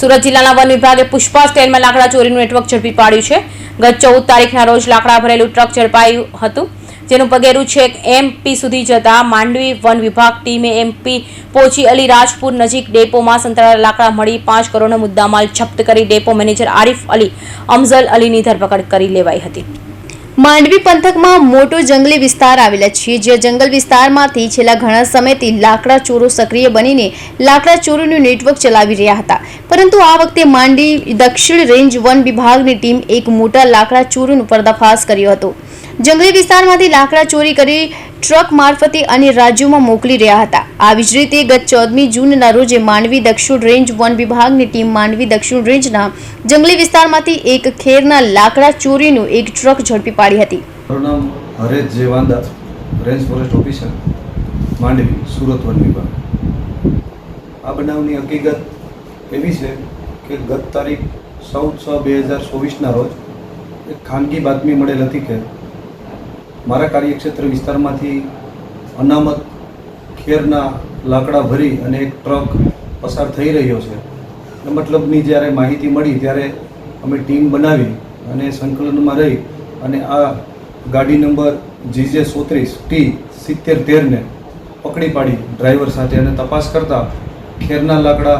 સુરત જિલ્લાના વન વિભાગે પુષ્પા સ્ટેન્ડમાં લાકડા ચોરીનું નેટવર્ક ઝડપી પાડ્યું છે. ગત ચૌદ તારીખના રોજ લાકડા ભરેલું ટ્રક ઝડપાયું હતું. જેનું પગેરું છેક એમપી સુધી જતા માંડવી વન વિભાગ ટીમે એમપી પહોંચી અલીરાજપુર નજીક ડેપોમાં સંતાડેલા લાકડા મળી પાંચ કરોડનો મુદ્દામાલ જપ્ત કરી ડેપો મેનેજર આરિફ અલી, અમઝલ અલીની ધરપકડ કરી લેવાઈ હતી. માંડવી પંથકમાં મોટો જંગલી વિસ્તાર આવેલા છે જે જંગલ વિસ્તારમાંથી છેલ્લા ઘણા સમયથી લાકડા ચોરો સક્રિય બનીને લાકડા ચોરોનું નેટવર્ક ચલાવી રહ્યા હતા. પરંતુ આ વખતે માંડવી દક્ષિણ રેન્જ વન વિભાગની ટીમ એક મોટા લાકડા ચોરીનો પર્દાફાશ કર્યો હતો. જંગલી વિસ્તારમાંથી લાકડા ચોરી કરી ટ્રક મારફતે અન્ય રાજ્યોમાં મોકલી રહ્યા હતા. આવી જ રીતે ગત ચૌદમી જૂનના રોજે માંડવી દક્ષિણ રેન્જ વન વિભાગની ટીમ માંડવી દક્ષિણ રેન્જના જંગલી વિસ્તારમાંથી એક ખેરના લાકડા ચોરીનું એક ટ્રક ઝડપી પાડી હતી. Range forest officer, Mandvi, Surat one વિભાગ. આ બનાવની હકીકત એવી છે કે ગત તારીખ ચૌદ છ બે હજાર ચોવીસના રોજ એક ખાનગી બાતમી મળેલ હતી કે મારા કાર્યક્ષેત્ર વિસ્તારમાંથી અનામત ખેરના લાકડા ભરી અને એક ટ્રક પસાર થઈ રહ્યો છે. મતલબની જ્યારે માહિતી મળી ત્યારે અમે ટીમ બનાવી અને સંકલનમાં રહી અને આ ગાડી નંબર જીજે સોત્રીસ ટી સિત્તેર તેરને પકડી પાડી. ડ્રાઈવર સાથે અને તપાસ કરતાં ખેરના લાકડા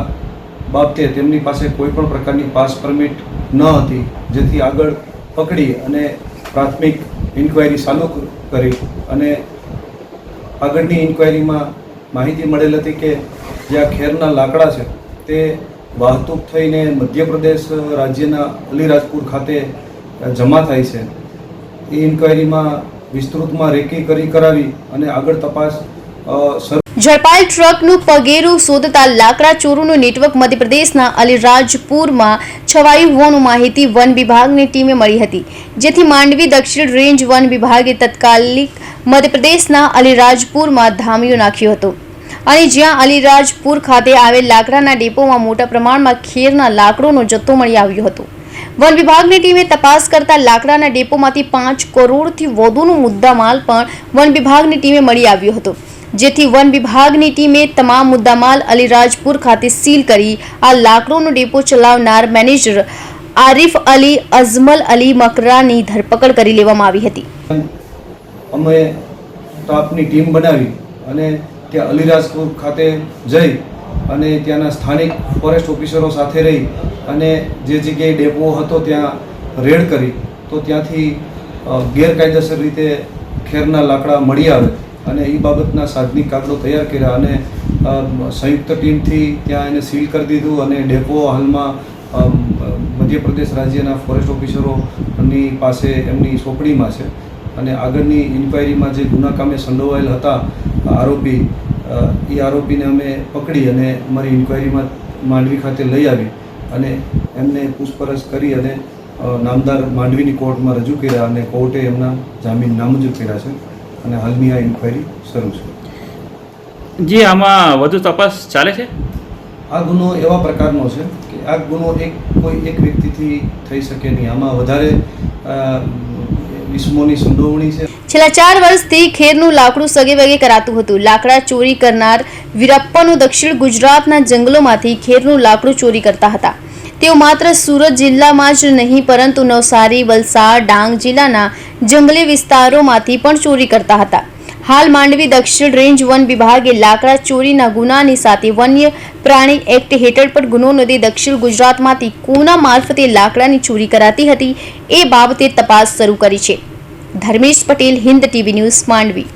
બાબતે તેમની પાસે કોઈ પણ પ્રકારની પાસ પરમિટ ન હતી, જેથી આગળ પકડી અને પ્રાથમિક ઇન્ક્વાયરી ચાલુ કરી અને આગળની ઇન્ક્વાયરીમાં માહિતી મળેલ હતી કે જે આ ખેરના લાકડા છે તે વાહતુક થઈને મધ્યપ્રદેશ રાજ્યના અલીરાજપુર ખાતે જમા થાય છે. એ ઇન્ક્વાયરીમાં વિસ્તૃતમાં રેકી કરી કરાવી અને આગળ તપાસ શરૂ ઝડપાયેલ ટ્રકનું પગેરું શોધતા લાકડા ચોરોનું નેટવર્ક મધ્યપ્રદેશના અલીરાજપુરમાં છવાયું હોવાનું માહિતી વન વિભાગની ટીમે મળી હતી. જેથી માંડવી દક્ષિણ રેન્જ વન વિભાગે તત્કાલિક મધ્યપ્રદેશના અલીરાજપુરમાં ધામિયો નાખ્યો હતો. અને જ્યાં અલીરાજપુર ખાતે આવેલ લાકડાના ડેપોમાં મોટા પ્રમાણમાં ખેરના લાકડોનો જથ્થો મળી આવ્યો હતો. વન વિભાગની ટીમે તપાસ કરતા લાકડાના ડેપોમાંથી પાંચ કરોડથી વધુનો મુદ્દામાલ પણ વન વિભાગની ટીમે મળી આવ્યો હતો. જેથી વન વિભાગની ટીમે તમામ મુદ્દામાલ અલીરાજપુર ખાતે સીલ કરી આ લાકડોનો ડેપો ચલાવનાર મેનેજર આરિફ અલી, અઝમલ અલી મકરાની ધરપકડ કરી લેવામાં આવી હતી. અમે સ્ટાફની ટીમ બનાવી અને ત્યાં અલીરાજપુર ખાતે જઈ અને ત્યાંના સ્થાનિક ફોરેસ્ટ ઓફિસરો સાથે રહી અને જે જગ્યાએ ડેપો હતો ત્યાં રેડ કરી, તો ત્યાંથી ગેરકાયદેસર રીતે ખેરના લાકડા મળી આવે. અને એ બાબતના સાધનિક કાગળો તૈયાર કર્યા અને સંયુક્ત ટીમથી ત્યાં એને સીલ કરી દીધું અને ડેપો હાલમાં મધ્યપ્રદેશ રાજ્યના ફોરેસ્ટ ઓફિસરોની પાસે એમની સોંપણીમાં છે. અને આગળની ઇન્ક્વાયરીમાં જે ગુના કામે સંડોવાયેલ હતા આરોપી એ આરોપીને અમે પકડી અને અમારી ઇન્ક્વાયરીમાં માંડવી ખાતે લઈ આવી અને એમને પૂછપરછ કરી અને નામદાર માંડવીની કોર્ટમાં રજૂ કર્યા અને કોર્ટે એમના જામીન નામંજૂર કર્યા છે. અને હાલની આ ઇન્કવાયરી શરૂ છે. જી આમાં વધુ તપાસ ચાલે છે? આ ગુનો એવા પ્રકારનો છે કે આ ગુનો એક કોઈ એક વ્યક્તિથી થઈ શકે નહીં. આમાં વધારે વિસ્મોની સંડોવણી છે. છેલ્લા ચાર વર્ષથી ખેરનું લાકડું સગે વગે કરાતું હતું. લાકડા ચોરી કરનાર વીરપ્પાનું દક્ષિણ ગુજરાતના જંગલોમાંથી ખેરનું લાકડું ચોરી કરતા હતા. તેઓ માત્ર સુરત જિલ્લામાં જ નહીં, પરંતુ નવસારી, વલસાડ, ડાંગ જિલ્લાના જંગલી વિસ્તારોમાંથી પણ ચોરી કરતા હતા. હાલ માંડવી દક્ષિણ રેન્જ વન વિભાગે લાકડા ચોરીના ગુનાની સાથે વન્ય પ્રાણી એક્ટ હેઠળ પણ ગુનો નોંધી દક્ષિણ ગુજરાતમાંથી કોના મારફતે લાકડાની ચોરી કરાતી હતી. એ બાબતે તપાસ શરૂ કરી છે. Dharmesh Patel, Hind TV news, Mandvi.